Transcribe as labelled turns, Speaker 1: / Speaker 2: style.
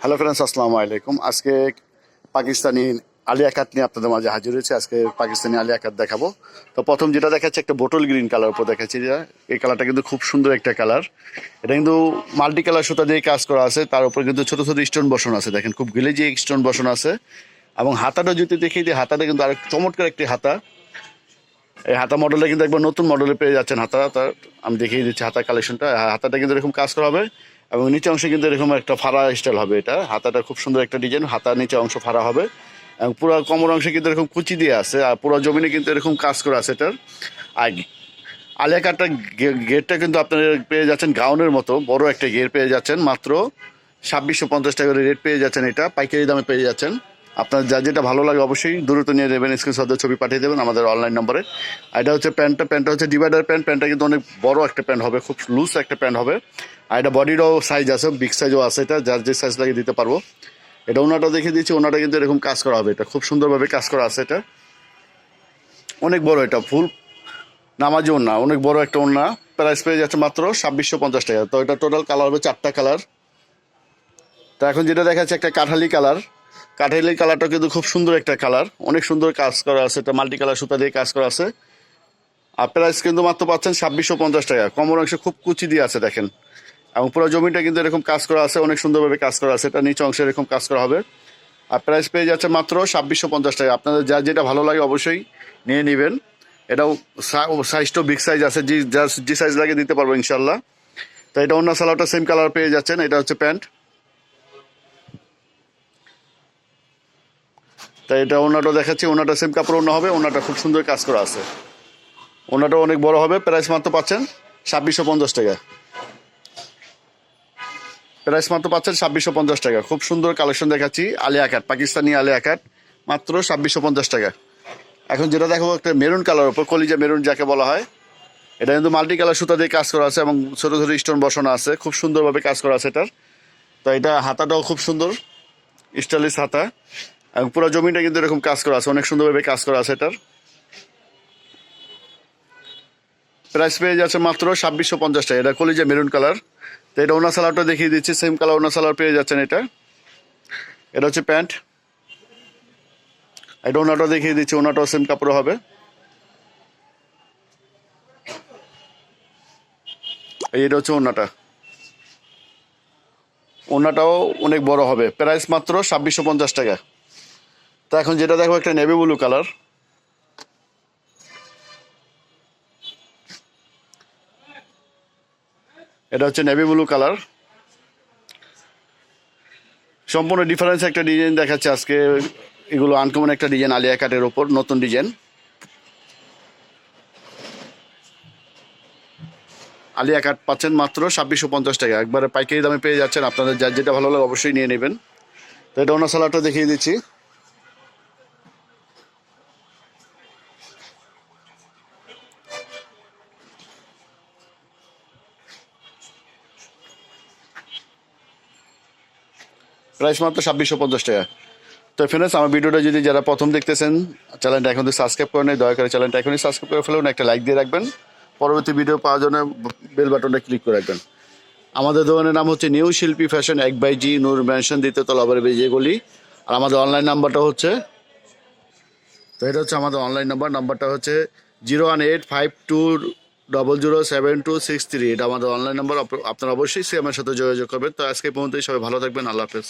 Speaker 1: Hello friends আসসালামু আলাইকুম আজকে পাকিস্তানি আলিয়া কাট নিয়ে আপনাদের মাঝে হাজির হয়েছে। আজকে পাকিস্তানি আলিয়া কাট দেখাবো। তো প্রথম যেটা দেখাচ্ছে, একটা বোটল গ্রিন কালার উপর দেখাচ্ছি। যেটা এই কালারটা কিন্তু খুব সুন্দর একটা কালার এটা কিন্তু মাল্টি কালার সুতা দিয়ে কাজ করা আছে। তার উপর কিন্তু ছোট ছোট স্টোন বসন আছে। দেখেন, খুব গিলেজি স্টোন বসন আছে। এবং হাতাটা যদি দেখি, যে হাতাটা কিন্তু আরেক চমৎকার একটি হাতা। এই হাতা মডেলটা কিন্তু একবার নতুন মডেলে পেয়ে যাচ্ছেন হাতা তার আমি দেখিয়ে দিচ্ছি হাতা কালেকশনটা হাতাটা কিন্তু এরকম কাজ করা হবে। এবং নিচে অংশে কিন্তু এরকম একটা ফাড়া স্টাইল হবে এটা। হাতাটা খুব সুন্দর একটা ডিজাইন হাতার নিচে অংশ ফাড়া হবে। এবং পুরো কোমর অংশে কিন্তু এরকম কুচি দিয়ে আছে, আর পুরো জমিনে কিন্তু এরকম কাজ করা আছে এটার। আর আলিয়া কাটটা গেটটা কিন্তু আপনারা পেয়ে যাচ্ছেন গাউনের মতো, বড় একটা গেট পেয়ে যাচ্ছেন, মাত্র ছাব্বিশশো পঞ্চাশ টাকা রেট পেয়ে যাচ্ছেন এটা, পাইকারি দামে পেয়ে যাচ্ছেন। আপনার যা যেটা ভালো লাগে অবশ্যই দ্রুত নিয়ে দেবেন স্ক্রিনশটের ছবি পাঠিয়ে দেবেন আমাদের অনলাইন নম্বরে এটা হচ্ছে প্যান্টটা প্যান্টটা হচ্ছে ডিভাইডার প্যান্ট প্যান্টটা কিন্তু অনেক বড় একটা প্যান্ট হবে, খুব লুজ একটা প্যান্ট হবে। আর এটা বডিরও সাইজ আছে বিগ সাইজও আছে এটা, যার যে সাইজ লাগিয়ে দিতে পারব। এটা ওনাটা দেখে দিচ্ছি, ওনাটা কিন্তু এরকম কাজ করা হবে, এটা খুব সুন্দরভাবে কাজ করা আছে এটা। অনেক বড় এটা, ফুল নামাজি ওনা অনেক বড় একটা ওনা প্রাইস পেয়ে যাচ্ছে মাত্র ছাব্বিশশো পঞ্চাশ টাকা। তো এটা টোটাল কালার হবে চারটা কালার তো এখন যেটা দেখাচ্ছে, একটা কাঠালি কালার কাঠালি কালারটা কিন্তু খুব সুন্দর একটা কালার অনেক সুন্দর কাজ করা আছে, এটা মাল্টি কালার সুতা দিয়ে কাজ করা আছে। আর প্রাইস কিন্তু মাত্র পাচ্ছেন ছাব্বিশশো পঞ্চাশ টাকা। কমর অংশে খুব কুচি দিয়ে আছে, দেখেন। এবং পুরো জমিটা কিন্তু এরকম কাজ করা আছে, অনেক সুন্দরভাবে কাজ করা আছে। এটা নিচে অংশে এরকম কাজ করা হবে। আর প্রাইস পেয়ে যাচ্ছে মাত্র ছাব্বিশশো পঞ্চাশ টাকা। আপনাদের যা যেটা ভালো লাগে অবশ্যই নিয়ে নেবেন। এটাও সাইজটাও বিগ সাইজ আছে, যে যা যে সাইজ লাগে দিতে পারব ইনশাল্লাহ তো এটা অন্য সালোয়ারটা সেম কালার পেয়ে যাচ্ছেন। এটা হচ্ছে প্যান্ট। তাই এটা ওনাটা দেখাচ্ছি ওনাটা সেম কাপড় ওনা হবে ওনাটা খুব সুন্দর কাজ করা আছে। ওনাটা অনেক বড় হবে, প্রাইস মাত্র পাচ্ছেন ছাব্বিশশো পঞ্চাশ টাকা। প্রাইস মাত্র পাচ্ছেন ছাব্বিশশো পঞ্চাশ টাকা। খুব সুন্দর কালেকশন দেখাচ্ছি আলিয়া কাট পাকিস্তানি আলিয়া কাট মাত্র ছাব্বিশশো পঞ্চাশ টাকা। এখন যেটা দেখো একটা মেরুন কালার ওপর কলিজা মেরুন যাকে বলা হয়। এটা কিন্তু মাল্টি কালার সুতা দিয়ে কাজ করা আছে এবং ছোটো ছোটো স্টোন বসানো আছে, খুব সুন্দরভাবে কাজ করা আছে এটার। তো এটা হাতাটাও খুব সুন্দর, স্টাইলিশ হাতা। এবং পুরো জমিটা কিন্তু এরকম কাজ করা আছে, অনেক সুন্দরভাবে কাজ করা আছে এটার। প্রাইস পেয়ে যাচ্ছে মাত্র ছাব্বিশশো পঞ্চাশ টাকা। এটা কলিজা মেরুন কালার। তো এটা ওনা সালারটা দেখিয়ে দিচ্ছি, সেম কালার ওনা সালার পেয়ে যাচ্ছেন এটা। এটা হচ্ছে প্যান্ট। এটা ওনাটাও দেখিয়ে দিচ্ছি, ওনাটাও সেম কাপড় হবে। এটা হচ্ছে ওনাটা। ওনাটাও অনেক বড় হবে। প্রাইস মাত্র ছাব্বিশশো পঞ্চাশ টাকা। তো এখন যেটা দেখো একটা নেভি ব্লু কালার এটা হচ্ছে নেভি ব্লু কালার সম্পূর্ণ ডিফারেন্স একটা ডিজাইন দেখাচ্ছে আজকে। এগুলো আনকমন একটা ডিজাইন আলিয়া কাটের ওপর, নতুন ডিজাইন আলিয়া কাট পাচ্ছেন মাত্র ছাব্বিশশো পঞ্চাশ টাকা। একবারে পাইকারি দামে পেয়ে যাচ্ছেন। আপনাদের যার যেটা ভালো লাগে অবশ্যই নিয়ে নেবেন। তো এটা ওনার সালাডটা দেখিয়ে দিচ্ছি। প্রাইস মাত্র ছাব্বিশশো পঞ্চাশ টাকা। তো ফ্রেন্ডস আমার ভিডিওটা যদি যারা প্রথম দেখতেছেন চ্যানেলটা এখন সাবস্ক্রাইব করে নেই, দয়া করে চ্যানেলটা এখনই সাবস্ক্রাইব করে ফেলুন, একটা লাইক দিয়ে রাখবেন। পরবর্তী ভিডিও পাওয়ার জন্য বেল বাটনটা ক্লিক করে রাখবেন। আমাদের দোকানের নাম হচ্ছে নিউ শিল্পী ফ্যাশন এক বাই জি, নূর ম্যানশন দ্বিতীয়তলা আবার বেজে গলি। আর আমাদের অনলাইন নাম্বারটা হচ্ছে, তো এটা হচ্ছে আমাদের অনলাইন নাম্বার নাম্বারটা হচ্ছে zero one eight five two double zero seven two six three এটা আমাদের অনলাইন নাম্বার আপনারা অবশ্যই সে আমার সাথে যোগাযোগ করবেন। তো আজকে পর্যন্তই, সবাই ভালো থাকবেন, আল্লাহ হাফেজ।